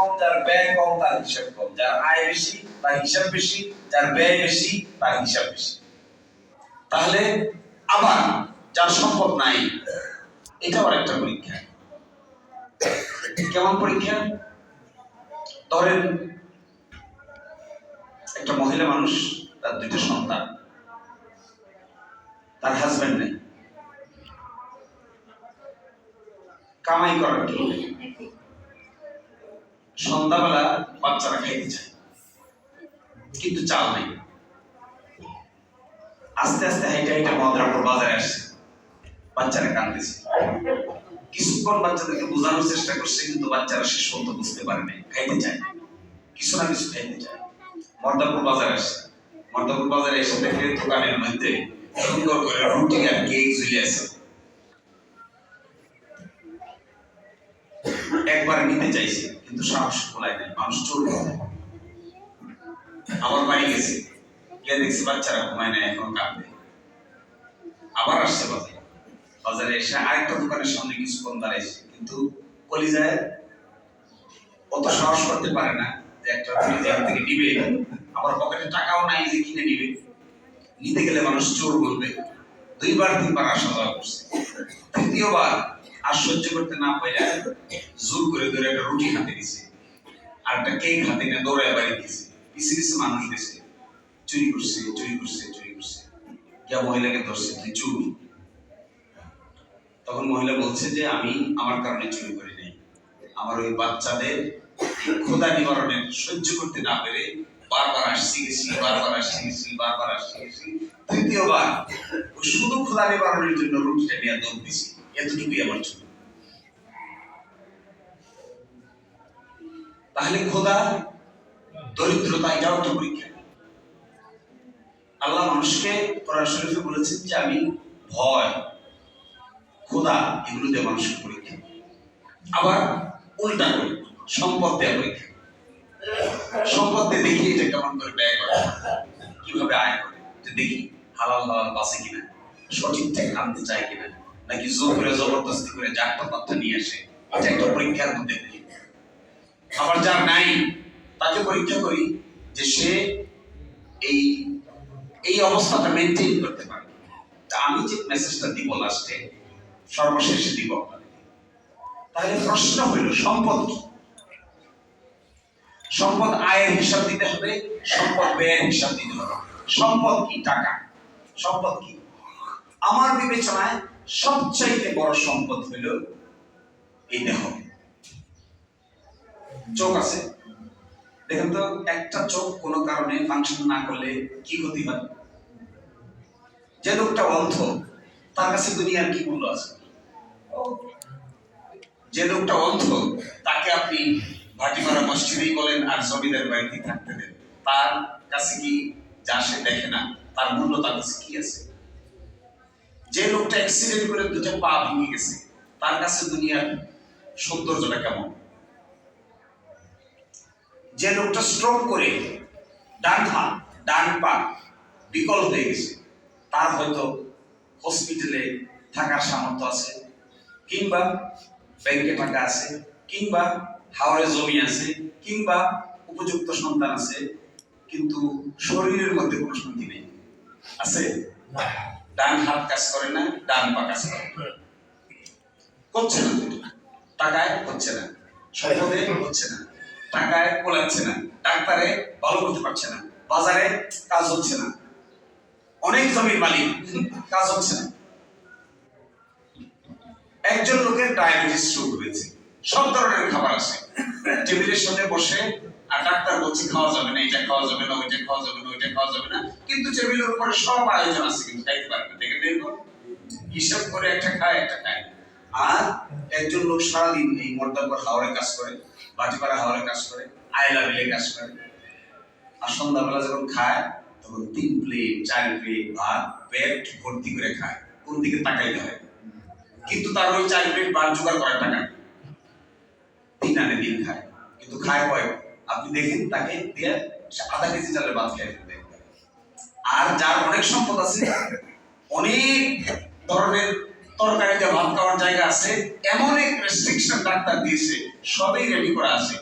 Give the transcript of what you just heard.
কম, যার ব্যয় কম, তার হিসাব কম। যার আয় বেশি, তার হিসাব বেশি, যার ব্যয় বেশি, তার হিসাব বেশি। তাহলে আবার যার সম্পদ নাই, এটাও একটা পরীক্ষা। কেমন পরীক্ষা? ধরেন, একটা মহিলা মানুষ, তার দুইটা সন্তান। তার হাজবেন্ড নেই। কামাই করার নেই সন্ধ্যাবেলা বাচ্চারা খাইতে চায়। কিন্তু চাল নেই। আস্তে আস্তে হাইটা হাইটা মদ্রাপুর বাজারে আসছে বাচ্চারা কাঁদতেছে। কিছুক্ষণ বাচ্চাদেরকে বোঝানোর চেষ্টা করছে, কিন্তু বাচ্চারা শেষ পর্যন্ত বুঝতে পারে নাই, খাইতে চায়। কিছু না কিছু খাইতে চায়। মর্দাপুর বাজারে আসছে মর্দাপুর বাজারে এসে দেখে দোকানের মধ্যে সুন্দর করে রুটি আর কেক ঝুলে আছে। একবার নিতে চাইছে, কিন্তু সাহস খোলায় নাই, মানুষ চোর আবার বাড়ি গেছে, গিয়ে দেখছি বাচ্চারা ঘুমায় নাই, এখন কাঁদবে আবার আসছে বাজারে। বাজারে এসে আরেকটা দোকানের সামনে কিছুক্ষণ দাঁড়াইছে, কিন্তু কলিজায় অত সাহস করতে পারে না যে একটা রুটি থেকে নিবে। আবার পকেটে টাকাও নাই যে কিনে নিবে। নিতে গেলে মানুষ চোর বলবে, দুইবার তিনবার আসা যাওয়া করছে। তৃতীয়বার আর সহ্য করতে না পাইলে জোর করে ধরে একটা রুটি হাতে দিছে। আর একটা কেক হাতে নিয়ে দৌড়ায় বাড়ি দিয়েছে পিছিয়ে পিছিয়ে মানুষ গেছে চুরি করছে চুরি করছে চুরি করছে। গিয়া মহিলাকে ধরছে, তুই চুর? তখন মহিলা বলছে যে, আমি আমার কারণে চুরি করি নাই। আমার ওই বাচ্চাদের ক্ষুধা নিবারণের সহ্য করতে না পেরে বারবার আসছি, গেছি, বারবার আসছি, গেছি, বারবার আসছি, গেছি। তৃতীয়বার শুধু ক্ষুধা নিবারণের জন্য রুটিটা নিয়ে দৌড় দিছি। এতটুকুই আমার তাহলে খোদা দরিদ্রতা এটাও পরীক্ষা। আল্লাহ মানুষকে কোরআন শরীফে বলেছেন যে, আমি ভয়, খোদা এগুলো দিয়ে মানুষকে পরীক্ষা। আবার উল্টা সম্পদ দেওয়া পরীক্ষা। সম্পদ দিয়ে দেখি এটা কেমন করে ব্যয় করে, কীভাবে আয় করে। দেখি হালাল হালাল বাসে কিনা, সঠিক থেকে আনতে চায় কিনা। নাকি জোর করে জবরদস্তি করে যারটা তথ্য নিয়ে আসে? এটা একটা পরীক্ষার মধ্যে আবার যার নাই, তাকে পরীক্ষা করি যে সে এই এই অবস্থাটা মেনটেন করতে পারে। তা আমি যে মেসেজটা দিব লাস্টে সর্বশেষে দিব আপনাদেরকে। তাহলে প্রশ্ন হইল, সম্পদ কি? সম্পদ আয়ের হিসাব দিতে হবে, সম্পদ ব্যয়ের হিসাব দিতে হবে। সম্পদ কি? টাকা। সম্পদ কি? আমার বিবেচনায় সবচাইতে বড় সম্পদ হইল এই দেহ। চোখ আছে। দেখেন তো, একটা চোখ কোনো কারণে ফাংশন না করলে কি ক্ষতি হয়? যে লোকটা অন্ধ, তার কাছে দুনিয়ার কি মূল্য আছে? যে লোকটা অন্ধ, তাকে আপনি ভাটিমারা মসজিদেই বলেন আর জমিদার বাড়িতে থাকতে দেন। তার কাছে কি যা সে দেখে না, তার মূল্য তার কাছে কি আছে? যে লোকটা অ্যাক্সিডেন্ট করে দুটো পা ভেঙে গেছে, তার কাছে দুনিয়ার সৌন্দর্যটা কেমন? যে লোকটা স্ট্রোক করে ডান হাত ডান পা বিকল হয়ে গেছে, তার হয়তো হসপিটালে থাকার সামর্থ্য আছে, কিংবা ব্যাংকে টাকা আছে, কিংবা হাওড়ে জমি আছে, কিংবা উপযুক্ত সন্তান আছে, কিন্তু শরীরের মধ্যে কোনো শান্তি নেই। আছে? ডান হাত কাজ করে না, ডান পা কাজ করে। করছে না। টাকায় হচ্ছে না। সম্পদে হচ্ছে না। টাকায় কোলাচ্ছে না। ডাক্তারে ভালো করতে পারছে না। বাজারে কাজ হচ্ছে না। অনেক জমির মালিক কাজ হচ্ছে না। একজন লোকের ডায়াবেটিস রোগ হয়েছে। সব ধরনের খাবার আছে। টেবিলের সামনে বসে ডাক্তার বলছে খাওয়া যাবে না, এটা খাওয়া যাবে না, ওইটা খাওয়া যাবে না, ওইটা খাওয়া যাবে না। কিন্তু টেবিলের উপরে সব আয়োজন আছে, কিন্তু খাইতে পারবে দেখেন এরকম হিসাব করে একটা খায় একটা খায়। আর একজন লোক সারাদিন এই মর্দাপুর হাওড়ে কাজ করে, বাটিপাড়া হাওড়ে কাজ করে, আয়লা মিলে কাজ করে। আর সন্ধ্যাবেলা যখন খায়, তখন তিন প্লেট চার প্লেট ভাত, পেট ভর্তি করে খায়। কোন দিকে তাকাইতে হয়? কিন্তু তার ওই চার প্লেট ভাত জোগাড় করার টাকা। তিন আনে দিন খায়। কিন্তু খায় কয়? আপনি দেখেন, তাকে দিয়ে আধা কেজি চালের ভাত খেয়ে ফেলবে। আর যার অনেক সম্পদ আছে, অনেক ধরনের তরকারিতে ভাত খাওয়ার জায়গা আছে, এমন এক রেস্ট্রিকশন ডাক্তার দিয়েছে, সবই রেডি করা আছে